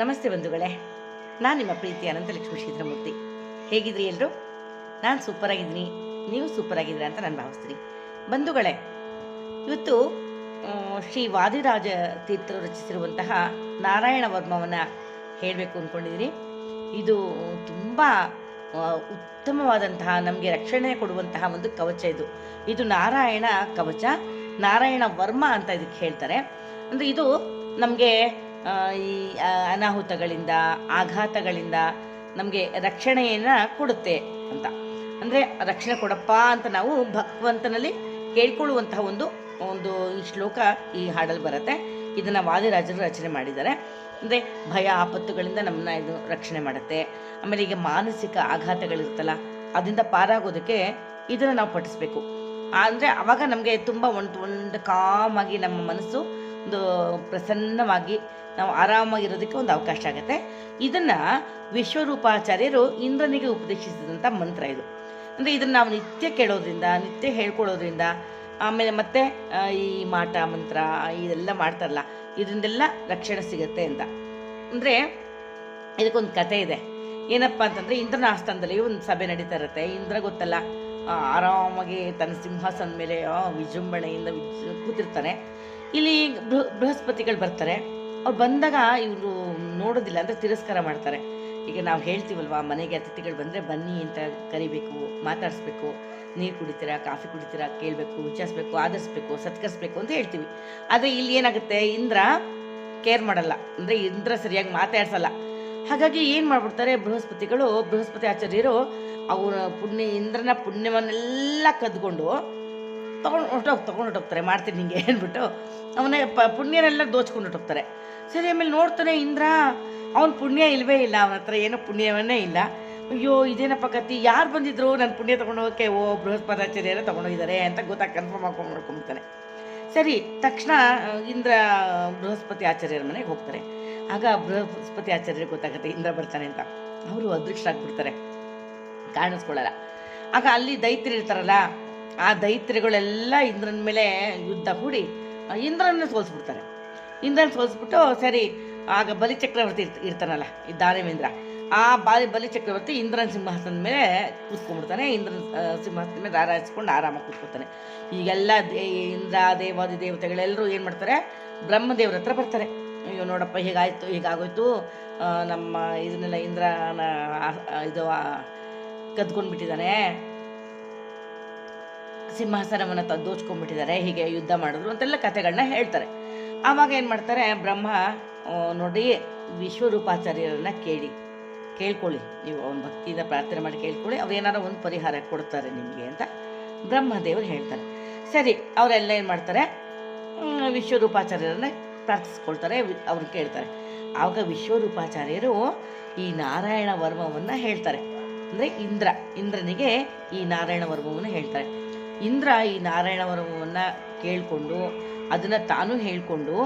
ನಮಸ್ತೆ ಬಂಧುಗಳೇ. ನಾನು ನಿಮ್ಮ ಪ್ರೀತಿ ಅನಂತಲಕ್ಷ್ಮಿ ಶ್ರೀಧರಮೂರ್ತಿ ಹೇಗಿದ್ರಿ ಎಲ್ಲರೂ ನಾನು ಸೂಪರ್ ಆಗಿದ್ದೀನಿ ನೀವು ಸೂಪರ್ ಆಗಿದ್ದೀರಾ ಅಂತ ನಾನು ಭಾವಿಸ್ತೀನಿ. ಬಂಧುಗಳೇ, ಇವತ್ತು ಶ್ರೀ ವಾದಿರಾಜ ತೀರ್ಥರು ರಚಿಸಿರುವಂತಹ ನಾರಾಯಣ ವರ್ಮವನ್ನು ಹೇಳಬೇಕು ಅಂದ್ಕೊಂಡಿದ್ದೀನಿ ಇದು ತುಂಬ ಉತ್ತಮವಾದಂತಹ, ನಮಗೆ ರಕ್ಷಣೆ ಕೊಡುವಂತಹ ಒಂದು ಕವಚ ಇದು. ಇದು ನಾರಾಯಣ ಕವಚ. ನಾರಾಯಣ ವರ್ಮ ಅಂತ ಇದಕ್ಕೆ ಹೇಳ್ತಾರೆ. ಅಂದರೆ ಇದು ನಮಗೆ ಈ ಅನಾಹುತಗಳಿಂದ, ಆಘಾತಗಳಿಂದ ನಮಗೆ ರಕ್ಷಣೆಯನ್ನು ಕೊಡುತ್ತೆ ಅಂತ. ಅಂದರೆ ರಕ್ಷಣೆ ಕೊಡಪ್ಪ ಅಂತ ನಾವು ಭಗವಂತನಲ್ಲಿ ಕೇಳ್ಕೊಳ್ಳುವಂತಹ ಒಂದು ಒಂದು ಈ ಶ್ಲೋಕ ಈ ಹಾಡಲ್ಲಿ ಬರುತ್ತೆ. ಇದನ್ನು ವಾದಿರಾಜರು ರಚನೆ ಮಾಡಿದ್ದಾರೆ. ಅಂದರೆ ಭಯ, ಆಪತ್ತುಗಳಿಂದ ನಮ್ಮನ್ನ ಇದು ರಕ್ಷಣೆ ಮಾಡುತ್ತೆ. ಆಮೇಲೆ ಈಗ ಮಾನಸಿಕ ಆಘಾತಗಳಿರುತ್ತಲ್ಲ ಅದರಿಂದ ಪಾರಾಗೋದಕ್ಕೆ ಇದನ್ನು ನಾವು ಪಠಿಸ್ಬೇಕು. ಅಂದರೆ ಅವಾಗ ನಮಗೆ ತುಂಬ ಒಂದು ಒಂದು ಕಾಮಾಗಿ ನಮ್ಮ ಮನಸ್ಸು ಒಂದು ಪ್ರಸನ್ನವಾಗಿ ನಾವು ಆರಾಮಾಗಿರೋದಕ್ಕೆ ಒಂದು ಅವಕಾಶ ಆಗುತ್ತೆ. ಇದನ್ನು ವಿಶ್ವರೂಪಾಚಾರ್ಯರು ಇಂದ್ರನಿಗೆ ಉಪದೇಶಿಸಿದಂಥ ಮಂತ್ರ ಇದು. ಅಂದರೆ ಇದನ್ನು ನಾವು ನಿತ್ಯ ಕೇಳೋದ್ರಿಂದ, ನಿತ್ಯ ಹೇಳ್ಕೊಳ್ಳೋದ್ರಿಂದ, ಆಮೇಲೆ ಮತ್ತೆ ಈ ಮಾಟ ಮಂತ್ರ, ಇದೆಲ್ಲ ಮಾಡ್ತಾರಲ್ಲ, ಇದರಿಂದೆಲ್ಲ ರಕ್ಷಣೆ ಸಿಗುತ್ತೆ ಅಂತ. ಅಂದರೆ ಇದಕ್ಕೊಂದು ಕತೆ ಇದೆ. ಏನಪ್ಪ ಅಂತಂದರೆ ಇಂದ್ರನ ಆಸ್ಥಾನದಲ್ಲಿ ಒಂದು ಸಭೆ ನಡೀತಾ ಇರುತ್ತೆ. ಇಂದ್ರ ಗೊತ್ತಲ್ಲ ಆರಾಮಾಗಿ ತನ್ನ ಸಿಂಹಾಸನದ ಮೇಲೆ ವಿಜೃಂಭಣೆಯಿಂದ ವಿಜ್- ಕೂತಿರ್ತಾನೆ. ಇಲ್ಲಿ ಬೃಹ- ಬೃಹಸ್ಪತಿಗಳು ಬರ್ತಾರೆ. ಅವ್ರು ಬಂದಾಗ ಇವರು ನೋಡೋದಿಲ್ಲ ಅಂದರೆ ತಿರಸ್ಕಾರ ಮಾಡ್ತಾರೆ. ಈಗ ನಾವು ಹೇಳ್ತೀವಲ್ವಾ, ಮನೆಗೆ ಅತಿಥಿಗಳು ಬಂದರೆ ಬನ್ನಿ ಅಂತ ಕರಿಬೇಕು, ಮಾತಾಡಿಸ್ಬೇಕು. ನೀರು ಕುಡಿತೀರಾ, ಕಾಫಿ ಕುಡಿತೀರಾ, ಕೇಳಬೇಕು ವಿಚಾರಿಸ್ಬೇಕು ಆದರಿಸ್ಬೇಕು, ಸತ್ಕರಿಸ್ಬೇಕು ಅಂತ ಹೇಳ್ತೀವಿ. ಆದರೆ ಇಲ್ಲಿ ಏನಾಗುತ್ತೆ, ಇಂದ್ರ ಕೇರ್ ಮಾಡಲ್ಲ. ಅಂದರೆ ಇಂದ್ರ ಸರಿಯಾಗಿ ಮಾತಾಡ್ಸಲ್ಲ. ಹಾಗಾಗಿ ಏನು ಮಾಡ್ಬಿಡ್ತಾರೆ, ಬೃಹಸ್ಪತಿಗಳು, ಬೃಹಸ್ಪತಿ ಆಚಾರ್ಯರು ಅವರ ಪುಣ್ಯ, ಇಂದ್ರನ ಪುಣ್ಯವನ್ನೆಲ್ಲ ಕದ್ಕೊಂಡು ತೊಗೊಂಡು ಹೊಟ್ಟೋಗಿ ತೊಗೊಂಡು ಹೊಟ್ಟೋಗ್ತಾರೆ ಮಾಡ್ತೀನಿ ಹಿಂಗೆ ಹೇಳ್ಬಿಟ್ಟು. ಅವನೇ ಪ, ಪುಣ್ಯನೆಲ್ಲ ದೋಚ್ಕೊಂಡು ಹೊಟ್ಟೋಗ್ತಾರೆ ಸರಿ, ಆಮೇಲೆ ನೋಡ್ತಾನೆ ಇಂದ್ರ, ಅವನ ಪುಣ್ಯ ಇಲ್ಲವೇ ಇಲ್ಲ, ಅವನ ಹತ್ರ ಏನೋ ಪುಣ್ಯವನ್ನೇ ಇಲ್ಲ. ಅಯ್ಯೋ, ಇದೇನಪ್ಪ ಕತ್ತಿ ಯಾರು ಬಂದಿದ್ರು ನನ್ನ ಪುಣ್ಯ ತೊಗೊಂಡೋಗೋಕೆ ಓ ಬೃಹಸ್ಪತಾಚಾರ್ಯರೇ ತೊಗೊಂಡೋಗಿದ್ದಾರೆ ಅಂತ ಗೊತ್ತಾಗ ಕನ್ಫರ್ಮ್ ಮಾಡ್ಕೊಂಡು ಮಾಡ್ಕೊಂಬಿಡ್ತಾನೆ ಸರಿ, ತಕ್ಷಣ ಇಂದ್ರ ಬೃಹಸ್ಪತಿ ಆಚಾರ್ಯರ ಮನೆಗೆ ಹೋಗ್ತಾರೆ. ಆಗ ಬೃಹಸ್ಪತಿ ಆಚಾರ್ಯರಿಗೆ ಗೊತ್ತಾಗುತ್ತೆ, ಇಂದ್ರ ಬರ್ತಾನೆ ಅಂತ. ಅವರು ಅದೃಷ್ಟರಾಗ್ಬಿಡ್ತಾರೆ. ಕಾಣಿಸ್ಕೊಳ್ಳಲ್ಲ. ಆಗ ಅಲ್ಲಿ ದೈತ್ಯರು ಇರ್ತಾರಲ್ಲ ಆ ದೈತ್ಯರುಗಳೆಲ್ಲ ಇಂದ್ರನ ಮೇಲೆ ಯುದ್ಧ ಹೂಡಿ ಇಂದ್ರನ ಸೋಲಿಸ್ಬಿಡ್ತಾರೆ. ಇಂದ್ರನ ಸೋಲಿಸ್ಬಿಟ್ಟು, ಸರಿ, ಆಗ ಬಲಿ ಚಕ್ರವರ್ತಿ ಇರ್ತ, ಇರ್ತಾನಲ್ಲ, ಈ ದಾನವೇಂದ್ರ. ಆ ಬಾಲಿ ಚಕ್ರವರ್ತಿ ಇಂದ್ರನ ಸಿಂಹಾಸನದ ಮೇಲೆ ಕೂತ್ಕೊಂಡ್ಬಿಡ್ತಾನೆ, ಇಂದ್ರನ ಸಿಂಹಾಸನ ಮೇಲೆ ರಾರಾಯಿಸ್ಕೊಂಡು ಆರಾಮಾಗಿ ಕೂತ್ಕೊತಾನೆ ಈಗೆಲ್ಲ ಇಂದ್ರ, ದೇವಾದಿ ದೇವತೆಗಳೆಲ್ಲರೂ ಏನು ಮಾಡ್ತಾರೆ, ಬ್ರಹ್ಮದೇವ್ರ ಹತ್ರ ಬರ್ತಾರೆ. ಅಯ್ಯೋ, ನೋಡಪ್ಪ, ಹೀಗಾಯ್ತು, ಹೀಗಾಗೋಯ್ತು. ನಮ್ಮ ಇದನ್ನೆಲ್ಲ ಇಂದ್ರನ ಇದು ಕದ್ಕೊಂಡ್ಬಿಟ್ಟಿದ್ದಾನೆ. ಸಿಂಹಾಸನವನ್ನು ತದ್ದೋಚ್ಕೊಂಡ್ಬಿಟ್ಟಿದ್ದಾರೆ ಹೀಗೆ ಯುದ್ಧ ಮಾಡಿದ್ರು ಅಂತೆಲ್ಲ ಕಥೆಗಳನ್ನ ಹೇಳ್ತಾರೆ. ಆವಾಗ ಏನು ಮಾಡ್ತಾರೆ, ಬ್ರಹ್ಮ ನೋಡಿ, ವಿಶ್ವರೂಪಾಚಾರ್ಯರನ್ನ ಕೇಳಿ, ಕೇಳ್ಕೊಳ್ಳಿ, ನೀವು ಅವನ ಭಕ್ತಿಯಿಂದ ಪ್ರಾರ್ಥನೆ ಮಾಡಿ ಕೇಳ್ಕೊಳ್ಳಿ, ಅವ್ರು ಏನಾರ ಒಂದು ಪರಿಹಾರ ಕೊಡ್ತಾರೆ ನಿಮಗೆ ಅಂತ ಬ್ರಹ್ಮದೇವರು ಹೇಳ್ತಾರೆ. ಸರಿ, ಅವರೆಲ್ಲ ಏನು ಮಾಡ್ತಾರೆ ವಿಶ್ವರೂಪಾಚಾರ್ಯರನ್ನ ಪ್ರಾರ್ಥಿಸ್ಕೊಳ್ತಾರೆ ಅವ್ರು ಕೇಳ್ತಾರೆ. ಆವಾಗ ವಿಶ್ವರೂಪಾಚಾರ್ಯರು ಈ ನಾರಾಯಣ ವರ್ಮವನ್ನು ಹೇಳ್ತಾರೆ. ಅಂದರೆ ಇಂದ್ರ, ಇಂದ್ರನಿಗೆ ಈ ನಾರಾಯಣ ವರ್ಮವನ್ನು ಹೇಳ್ತಾರೆ. ಇಂದ್ರ ಈ ನಾರಾಯಣ ವರ್ಮವನ್ನು ಕೇಳಿಕೊಂಡು, ಅದನ್ನು ತಾನು ಹೇಳಿಕೊಂಡು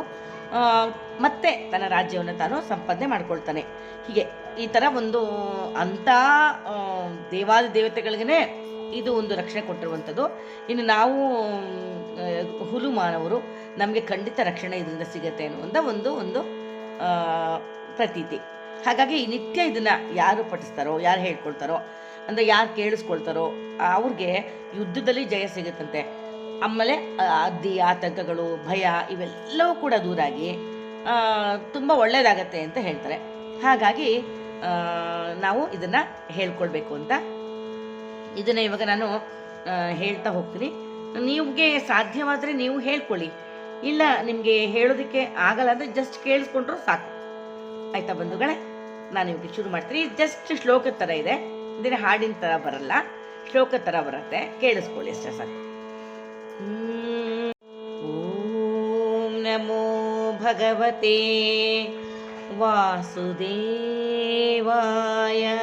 ಮತ್ತೆ ತನ್ನ ರಾಜ್ಯವನ್ನು ತಾನು ಸಂಪಾದನೆ ಮಾಡ್ಕೊಳ್ತಾನೆ. ಹೀಗೆ ಈ ಥರ ಒಂದು ಅಂಥ ದೇವಾದಿ ದೇವತೆಗಳಿಗೇ ಇದು ಒಂದು ರಕ್ಷಣೆ ಕೊಟ್ಟಿರುವಂಥದ್ದು. ಇನ್ನು ನಾವು ಹುಲು ಮಾನವರು ನಮಗೆ ಖಂಡಿತ ರಕ್ಷಣೆ ಇದರಿಂದ ಸಿಗುತ್ತೆ ಅನ್ನುವಂಥ ಒಂದು ಒಂದು ಪ್ರತೀತಿ. ಹಾಗಾಗಿ ನಿತ್ಯ ಇದನ್ನು ಯಾರು ಪಠಿಸ್ತಾರೋ, ಯಾರು ಹೇಳ್ಕೊಳ್ತಾರೋ ಅಂದರೆ ಯಾರು ಕೇಳಿಸ್ಕೊಳ್ತಾರೋ, ಅವ್ರಿಗೆ ಯುದ್ಧದಲ್ಲಿ ಜಯ ಸಿಗುತ್ತಂತೆ. ಆಮೇಲೆ ಅದ್ದಿ ಆತಂಕಗಳು, ಭಯ ಇವೆಲ್ಲವೂ ಕೂಡ ದೂರಾಗಿ ತುಂಬ ಒಳ್ಳೆಯದಾಗತ್ತೆ ಅಂತ ಹೇಳ್ತಾರೆ. ಹಾಗಾಗಿ ನಾವು ಇದನ್ನು ಹೇಳ್ಕೊಳ್ಬೇಕು ಅಂತ ಇದನ್ನು ಇವಾಗ ನಾನು ಹೇಳ್ತಾ ಹೋಗ್ತೀನಿ. ನಿಮಗೆ ಸಾಧ್ಯವಾದರೆ ನೀವು ಹೇಳ್ಕೊಳ್ಳಿ. ಇಲ್ಲ, ನಿಮಗೆ ಹೇಳೋದಕ್ಕೆ ಆಗಲ್ಲ ಅಂದರೆ ಜಸ್ಟ್ ಕೇಳಿಸ್ಕೊಂಡ್ರು ಸಾಕು. ಆಯ್ತಾ ಬಂಧುಗಳೇ? ನಾನು ಇವಾಗ ಶುರು ಮಾಡ್ತೀನಿ. ಜಸ್ಟ್ ಶ್ಲೋಕದ ಥರ ಇದೆ. ಇದನ್ನ ಹಾಡಿನ ಥರ ಬರಲ್ಲ, ಶ್ಲೋಕ ಥರ ಬರುತ್ತೆ. ಕೇಳಿಸ್ಕೊಳ್ಳಿ ಅಷ್ಟೇ ಸಾಕು. ಓಂ ನಮೋ ಭಗವತೆ ವಾಸುದೇವಾಯ.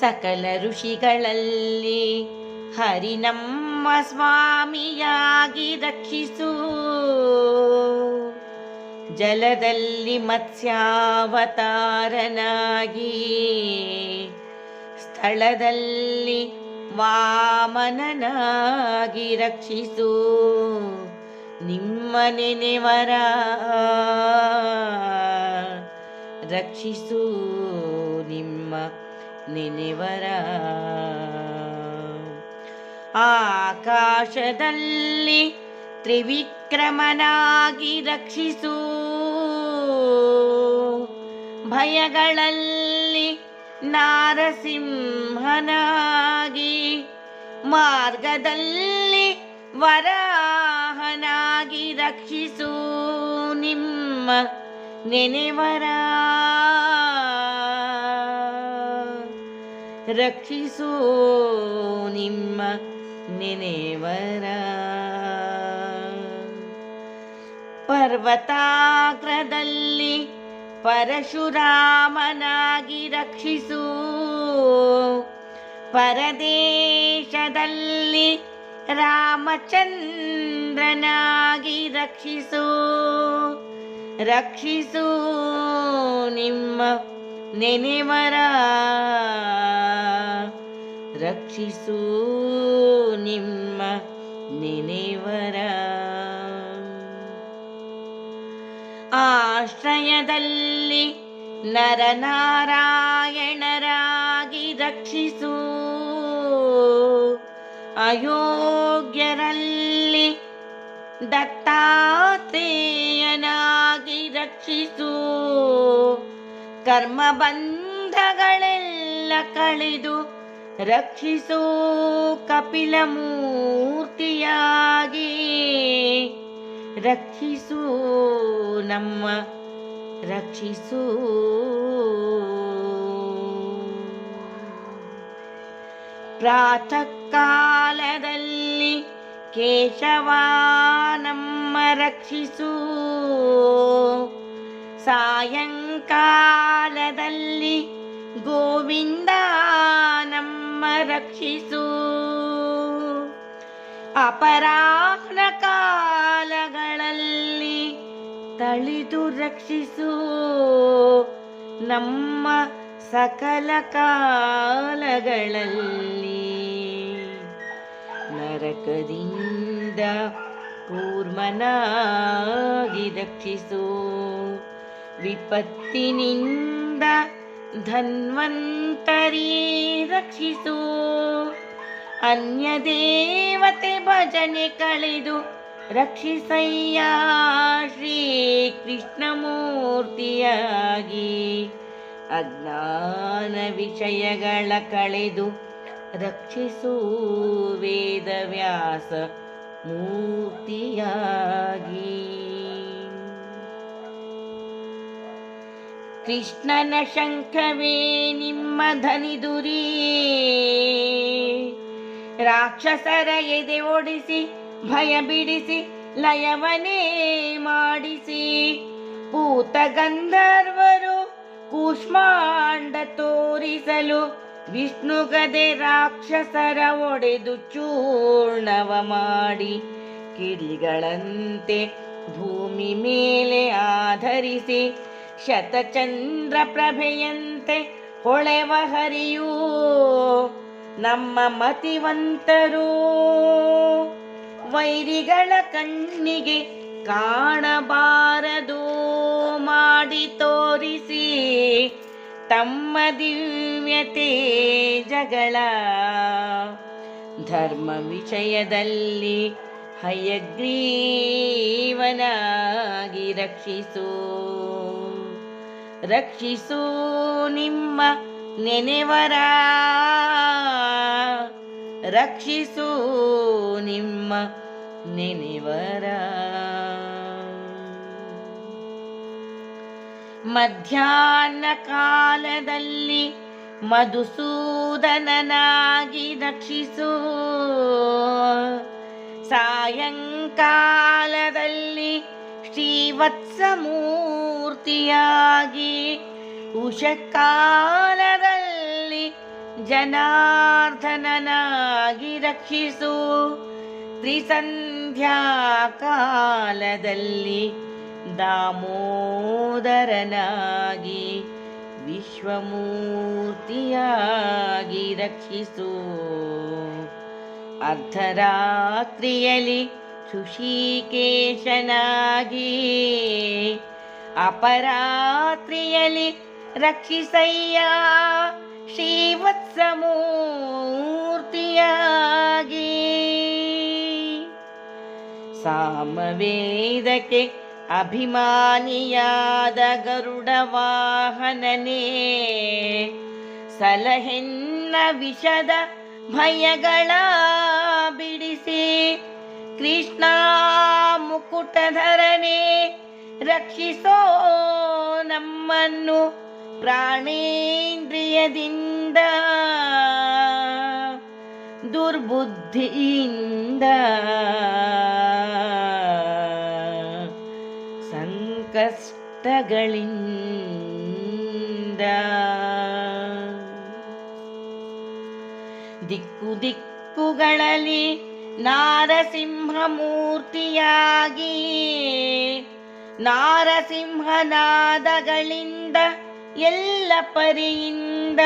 ಸಕಲ ಋಷಿಗಳಲ್ಲಿ ಹರಿ ನಮ್ಮ ಸ್ವಾಮಿಯಾಗಿ ರಕ್ಷಿಸು ಜಲದಲ್ಲಿ ಮತ್ಸ್ಯಾವತಾರನಾಗಿ ಸ್ಥಳದಲ್ಲಿ ವಾಮನನಾಗಿ ರಕ್ಷಿಸು ನಿಮ್ಮ ನೆನೆವರ. ರಕ್ಷಿಸು ನಿಮ್ಮ ನೆನೆವರ. ಆಕಾಶದಲ್ಲಿ ತ್ರಿವಿಕ್ರಮನಾಗಿ ರಕ್ಷಿಸು. ಭಯಗಳಲ್ಲಿ ನಾರಸಿಂಹನಾಗಿ ಮಾರ್ಗದಲ್ಲಿ ವರಾಹನಾಗಿ ರಕ್ಷಿಸು ನಿಮ್ಮ ನೆನೆವರ. ರಕ್ಷಿಸೋ ನಿಮ್ಮ ನೆನೆವರ. ಪರ್ವತಾಗ್ರದಲ್ಲಿ ಪರಶುರಾಮನಾಗಿ ರಕ್ಷಿಸು. ಪರದೇಶದಲ್ಲಿ ರಾಮಚಂದ್ರನಾಗಿ ರಕ್ಷಿಸು. ರಕ್ಷಿಸು ನಿಮ್ಮ ನೆನೆವರ. ರಕ್ಷಿಸು ನಿಮ್ಮ ನೆನೆವರ. ಆಶ್ರಯದಲ್ಲಿ ನರನಾರಾಯಣರಾಗಿ ರಕ್ಷಿಸು. ಅಯೋಗ್ಯರಲ್ಲಿ ದತ್ತಾತ್ರೇಯನಾಗಿ ರಕ್ಷಿಸು. ಕರ್ಮಬಂಧಗಳೆಲ್ಲ ಕಳೆದು ರಕ್ಷಿಸು. ಕಪಿಲ ಮೂರ್ತಿಯಾಗಿ ರಕ್ಷಿಸು ನಮ್ಮ ರಕ್ಷಿಸು. ಪ್ರಾತಃ ಕಾಲದಲ್ಲಿ ಕೇಶವ ನಮ್ಮ ರಕ್ಷಿಸು. ಸಾಯಂಕಾಲದಲ್ಲಿ ಗೋವಿಂದ ನಮ್ಮ ರಕ್ಷಿಸು. ಅಪರಾಹ್ನ ಕಾಲಗಳಲ್ಲಿ ತಳಿದು ರಕ್ಷಿಸು. ನಮ್ಮ ಸಕಲ ಕಾಲಗಳಲ್ಲಿ ನರಕದಿಂದ ಕೂರ್ಮನಾಗಿ ರಕ್ಷಿಸು. ವಿಪತ್ತಿನಿಂದ ಧನ್ವಂತರಿ ರಕ್ಷಿಸು. ಅನ್ಯ ದೇವತೆ ಭಜನೆ ಕಳೆದು ರಕ್ಷಿಸಯ್ಯ ಶ್ರೀ ಕೃಷ್ಣಮೂರ್ತಿಯಾಗಿ ಅಜ್ಞಾನ ವಿಷಯಗಳ ಕಳೆದು ರಕ್ಷಿಸು ವೇದವ್ಯಾಸ ಮೂರ್ತಿಯಾಗಿ. ಕೃಷ್ಣನ ಶಂಖವೇ ನಿಮ್ಮ ಧನಿದುರಿ ರಾಕ್ಷಸರ ಎದೆ ಓಡಿಸಿ, ಭಯ ಬಿಡಿಸಿ ಲಯವನೇ ಮಾಡಿಸಿ. ಪೂತ ಗಂಧರ್ವರು ಕೂಷ್ಮಾಂಡ ತೋರಿಸಲು ವಿಷ್ಣು ಗದೆ ರಾಕ್ಷಸರ ಒಡೆದು ಚೂರ್ಣವ ಮಾಡಿ ಕಿಡಿಗಳಂತೆ ಭೂಮಿ ಮೇಲೆ ಆಧರಿಸಿ, ಶತಚಂದ್ರ ಪ್ರಭೆಯಂತೆ ಹೊಳೆವ ಹರಿಯೂ ನಮ್ಮ ಮತಿವಂತರು ವೈರಿಗಳ ಕಣ್ಣಿಗೆ ಕಾಣಬಾರದು ಮಾಡಿ ತೋರಿಸಿ ತಮ್ಮ ದಿವ್ಯತೆ ಜಗಳ ಧರ್ಮ ವಿಷಯದಲ್ಲಿ ಹಯಗ್ರೀವನಾಗಿ ರಕ್ಷಿಸು. ರಕ್ಷಿಸು ನಿಮ್ಮ ನೆನೆವರ. ರಕ್ಷಿಸು ನಿಮ್ಮ ನೆನೆವರ. ಮಧ್ಯಾಹ್ನ ಕಾಲದಲ್ಲಿ ಮಧುಸೂದನನಾಗಿ ರಕ್ಷಿಸು. ಸಾಯಂಕಾಲದಲ್ಲಿ ಶ್ರೀವತ್ಸ ಮೂರ್ತಿಯಾಗಿ ಉಷಕಾಲದಲ್ಲಿ ಜನಾರ್ದನನಾಗಿ ರಕ್ಷಿಸು. ತ್ರಿಸಂಧ್ಯಾ ಕಾಲದಲ್ಲಿ ದಾಮೋದರನಾಗಿ ವಿಶ್ವಮೂರ್ತಿಯಾಗಿ ರಕ್ಷಿಸು. ಅರ್ಧರಾತ್ರಿಯಲ್ಲಿ ಶುಶಿಕೇಶನಾಗಿ ಅಪರಾತ್ರಿಯಲ್ಲಿ ರಕ್ಷಿಸಯ್ಯ. ಶ್ರೀವತ್ಸಮೂರ್ತಿಯಾಗಿ. ಸಾಮವೇದಕ್ಕೆ ಅಭಿಮಾನಿಯಾದ ಗರುಡ ವಾಹನನೇ. ಸಲಹೆನ್ನ ವಿಷದ ಭಯಗಳ ಬಿಡಿಸಿ ಕೃಷ್ಣ ಮುಕುಟಧರನೇ ರಕ್ಷಿಸೋ ನಮ್ಮನ್ನು. ಪ್ರಾಣೇಂದ್ರಿಯದಿಂದ ದುರ್ಬುದ್ಧಿಯಿಂದ ಸಂಕಷ್ಟಗಳಿಂದ. ದಿಕ್ಕು ದಿಕ್ಕುಗಳಲ್ಲಿ ನಾರಸಿಂಹಮೂರ್ತಿಯಾಗಿ ನಾರಸಿಂಹನಾದಗಳಿಂದ ಎಲ್ಲ ಪರಿಯಿಂದ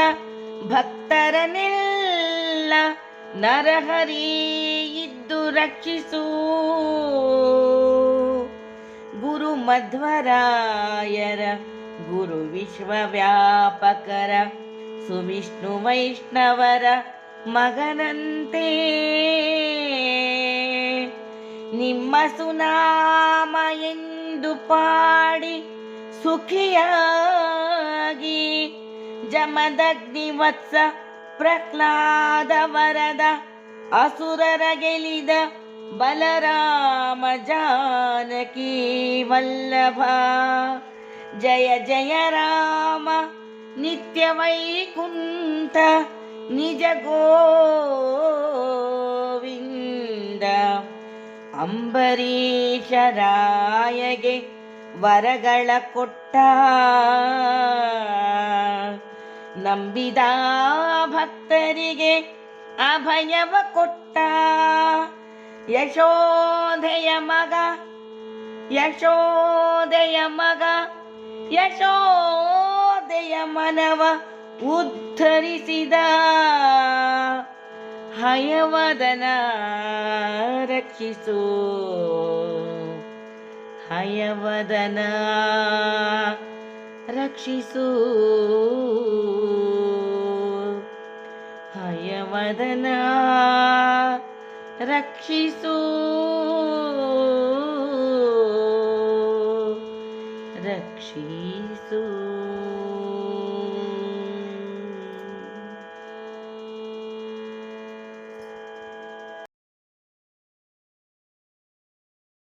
ಭಕ್ತರನೆಲ್ಲ ನರಹರಿ ಇದ್ದು ರಕ್ಷಿಸು. ಗುರು ಮಧ್ವರಾಯರ, ಗುರು ವಿಶ್ವವ್ಯಾಪಕರ, ಸುವಿಷ್ಣು ವೈಷ್ಣವರ ಮಗನಂತೆ. ನಿಮ್ಮ ಸುನಾಮ ಎಂದು ಪಾಡಿ ಸುಖಿಯಾಗಿ ಜಮದಗ್ನಿವತ್ಸ ಪ್ರಹ್ಲಾದ ವರದ ಅಸುರರ ಗೆಲಿದ ಬಲರಾಮ ಜಾನಕಿ ವಲ್ಲಭ ಜಯ ಜಯ ರಾಮ ನಿತ್ಯ ವೈಕುಂಠ ನಿಜ ಗೋವಿಂದ ಅಂಬರೀಷರಾಯಗೆ ವರಗಳ ಕೊಟ್ಟ. ನಂಬಿದ ಭಕ್ತರಿಗೆ ಅಭಯವ ಕೊಟ್ಟ. ಯಶೋಧೆಯ ಮಗ ಯಶೋದೆಯ ಮಗ ಯಶೋದೆಯ ಮನವ ಉದ್ಧರಿಸಿದ. ಹಯವದನ ರಕ್ಷಿಸು. ಹಯವದನ ರಕ್ಷಿಸು. ಹಯವದನ ರಕ್ಷಿಸು. ರಕ್ಷಿಸು.